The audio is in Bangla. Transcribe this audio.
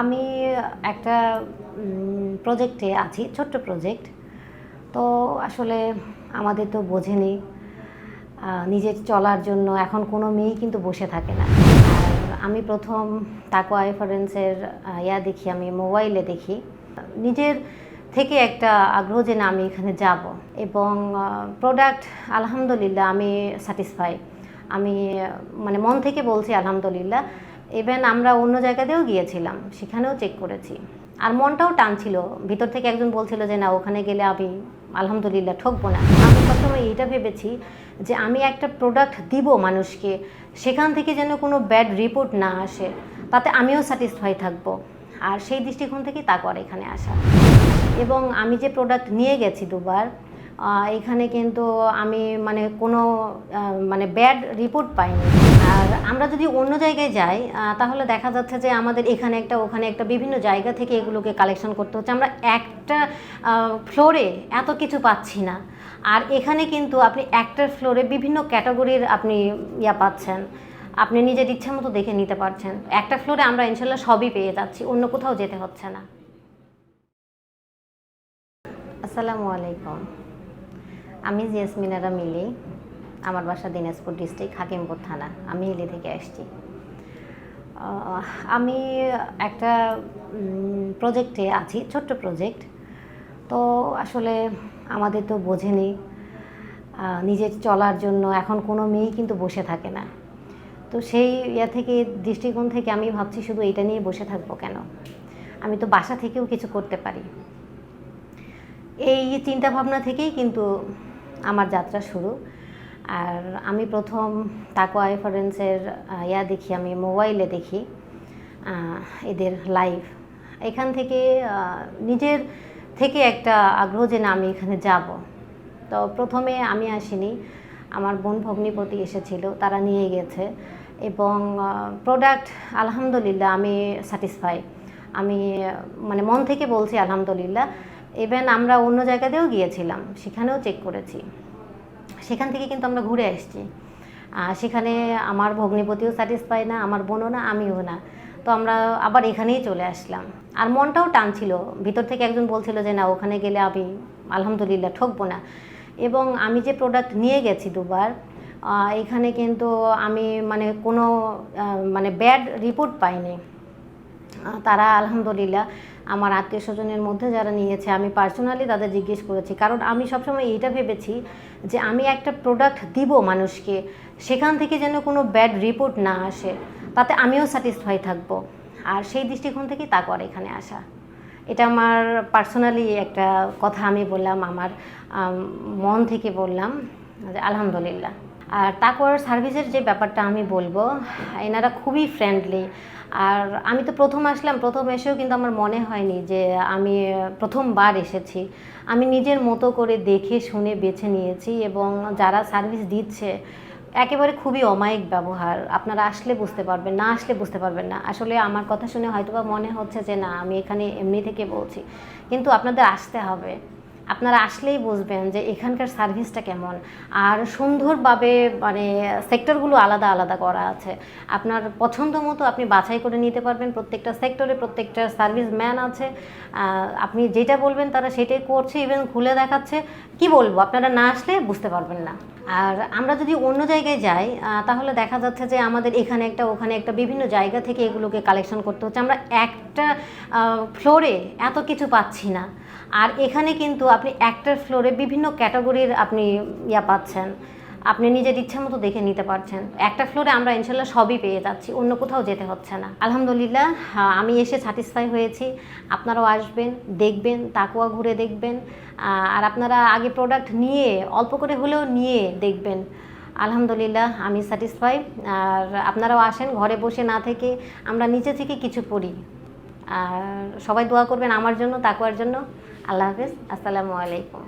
আমি একটা প্রজেক্টে আছি, ছোট্ট প্রজেক্ট তো আসলে আমাদের তো বোঝেনি নিজের চলার জন্য এখন কোনো মেয়েই কিন্তু বসে থাকে না। আমি প্রথম তাকোয়া রেফারেন্সের ইয়া দেখি, আমি মোবাইলে দেখি। নিজের থেকে একটা আগ্রহ যে না, আমি এখানে যাব। এবং প্রোডাক্ট আলহামদুলিল্লাহ, আমি স্যাটিসফাই আমি মানে মন থেকে বলছি, আলহামদুলিল্লাহ। ইভেন আমরা অন্য জায়গাতেও গিয়েছিলাম, সেখানেও চেক করেছি। আর মনটাও টানছিল, ভিতর থেকে একজন বলছিল যে, না, ওখানে গেলে আমি আলহামদুলিল্লাহ ঠকবো না। আমি সবসময় এইটা ভেবেছি যে, আমি একটা প্রোডাক্ট দিব মানুষকে, সেখান থেকে যেন কোনো ব্যাড রিপোর্ট না আসে, তাতে আমিও স্যাটিসফাই থাকব। আর সেই দৃষ্টিকোণ থেকেই করে এখানে আসা। এবং আমি যে প্রোডাক্ট নিয়ে গেছি দুবার এখানে কিন্তু আমি মানে কোনো মানে ব্যাড রিপোর্ট পাইনি। আমরা যদি অন্য জায়গায় যাই তাহলে দেখা যাচ্ছে যে আমাদের এখানে একটা, ওখানে একটা বিভিন্ন জায়গা থেকে এগুলোকে কালেকশন করতে হচ্ছে। আমরা একটা ফ্লোরে এত কিছু পাচ্ছি না। আর এখানে কিন্তু আপনি একটার ফ্লোরে বিভিন্ন ক্যাটাগরির আপনি ইয়া পাচ্ছেন। আপনি নিজের ইচ্ছা মতো দেখে নিতে পারছেন। একটা ফ্লোরে আমরা ইনশাল্লাহ সবই পেয়ে যাচ্ছি, অন্য কোথাও যেতে হচ্ছে না। আসসালামু আলাইকুম। আমি জিয়াসমিনারা মিলি। আমার বাসা দিনাজপুর ডিস্ট্রিক্ট, হাকিমপুর থানা। আমি হিলি থেকে আসছি। আমি একটা প্রজেক্টে আছি, ছোট্ট প্রজেক্ট তো আসলে আমাদের তো বোঝেনি নিজের চলার জন্য। এখন কোনো মেয়েই কিন্তু বসে থাকে না। তো সেই ইয়া থেকে, দৃষ্টিকোণ থেকে আমি ভাবছি শুধু এটা নিয়ে বসে থাকব কেন? আমি তো বাসা থেকেও কিছু করতে পারি। এই চিন্তা ভাবনা থেকেই কিন্তু আমার যাত্রা শুরু। আর আমি প্রথম তাকোয়া রেফারেন্সের ইয়া দেখি, আমি মোবাইলে দেখি এদের লাইভ এখান থেকে নিজের থেকে একটা আগ্রহ যে না, আমি এখানে যাব। তো প্রথমে আমি আসিনি। আমার বোন ভগ্নিপতি এসেছিল, তারা নিয়ে গেছে। এবং প্রোডাক্ট আলহামদুলিল্লাহ, আমি স্যাটিসফাই আমি মানে মন থেকে বলছি, আলহামদুলিল্লাহ। ইভেন আমরা অন্য জায়গাতেও গিয়েছিলাম, সেখানেও চেক করেছি। সেখান থেকে কিন্তু আমরা ঘুরে আহ, সেখানে আমার ভগ্নিপতিও স্যাটিসফাই না আমার বোনও না আমিও না। তো আমরা আবার এখানেই চলে আসলাম। আর মনটাও টানছিল। ভিতর থেকে একজন বলছিল যে না ওখানে গেলে আমি আলহামদুলিল্লাহ ঠকবো না। এবং আমি যে প্রোডাক্ট নিয়ে গেছি দুবার এখানে কিন্তু আমি মানে কোনো মানে ব্যাড রিপোর্ট পাইনি। তারা আলহামদুলিল্লাহ আমার আত্মীয় স্বজনের মধ্যে যারা নিয়েছে, আমি পার্সোনালি তাদের জিজ্ঞেস করেছি। কারণ আমি সবসময় এইটা ভেবেছি যে আমি একটা প্রোডাক্ট দিব মানুষকে, সেখান থেকে যেন কোনো ব্যাড রিপোর্ট না আসে, তাতে আমিও স্যাটিসফাই থাকব। আর সেই দৃষ্টিকোণ থেকেই তা করে এখানে আসা। এটা আমার পার্সোনালি একটা কথা আমি বললাম, আমার মন থেকে বললাম আলহামদুলিল্লাহ। আর তারপর সার্ভিসের যে ব্যাপারটা আমি বলব, এনারা খুবই ফ্রেন্ডলি আর আমি তো প্রথম আসলাম, প্রথম এসেও কিন্তু আমার মনে হয়নি যে আমি প্রথমবার এসেছি। আমি নিজের মতো করে দেখে, শুনে, বেছে নিয়েছি এবং যারা সার্ভিস দিচ্ছে, একেবারে খুবই অমায়িক ব্যবহার। আপনারা আসলে বুঝতে পারবেন, না আসলে বুঝতে পারবেন না। আসলে আমার কথা শুনে হয়তোবা মনে হচ্ছে যে, না, আমি এখানে এমনি থেকে বলছি। কিন্তু আপনাদের আসতে হবে। আপনারা আসলেই বুঝবেন যে এখানকার সার্ভিসটা কেমন। আর সুন্দরভাবে মানে সেক্টরগুলো আলাদা আলাদা করা আছে। আপনার পছন্দ মতো আপনি বাছাই করে নিতে পারবেন। প্রত্যেকটা সেক্টরে প্রত্যেকটা সার্ভিস ম্যান আছে আপনি যেটা বলবেন তারা সেটাই করছে ইভেন খুলে দেখাচ্ছে। কি বলব, আপনারা না আসলে বুঝতে পারবেন না। আর আমরা যদি অন্য জায়গায় যাই তাহলে দেখা যাচ্ছে যে আমাদের এখানে একটা, ওখানে একটা বিভিন্ন জায়গা থেকে এগুলোকে কালেকশন করতে হচ্ছে। আমরা একটা ফ্লোরে এত কিছু পাচ্ছি না। আর এখানে কিন্তু আপনি একটার ফ্লোরে বিভিন্ন ক্যাটাগরির আপনি ইয়া পাচ্ছেন। আপনি নিজের ইচ্ছা মতো দেখে নিতে পারছেন। একটা ফ্লোরে আমরা ইনশাল্লাহ সবই পেয়ে যাচ্ছি অন্য কোথাও যেতে হচ্ছে না। আলহামদুলিল্লাহ হ্যাঁ, আমি এসে স্যাটিসফাই হয়েছি। আপনারাও আসবেন দেখবেন তাকুয়া ঘুরে দেখবেন আর আপনারা আগে প্রোডাক্ট নিয়ে অল্প করে হলেও নিয়ে দেখবেন। আলহামদুলিল্লাহ আমি স্যাটিসফাই আর আপনারাও আসেন ঘরে বসে না থেকে আমরা নিচে থেকে কিছু পড়ি আর সবাই দোয়া করবেন আমার জন্য তাকুয়ার জন্য। আল্লাহ হাফেজ আসসালামু আলাইকুম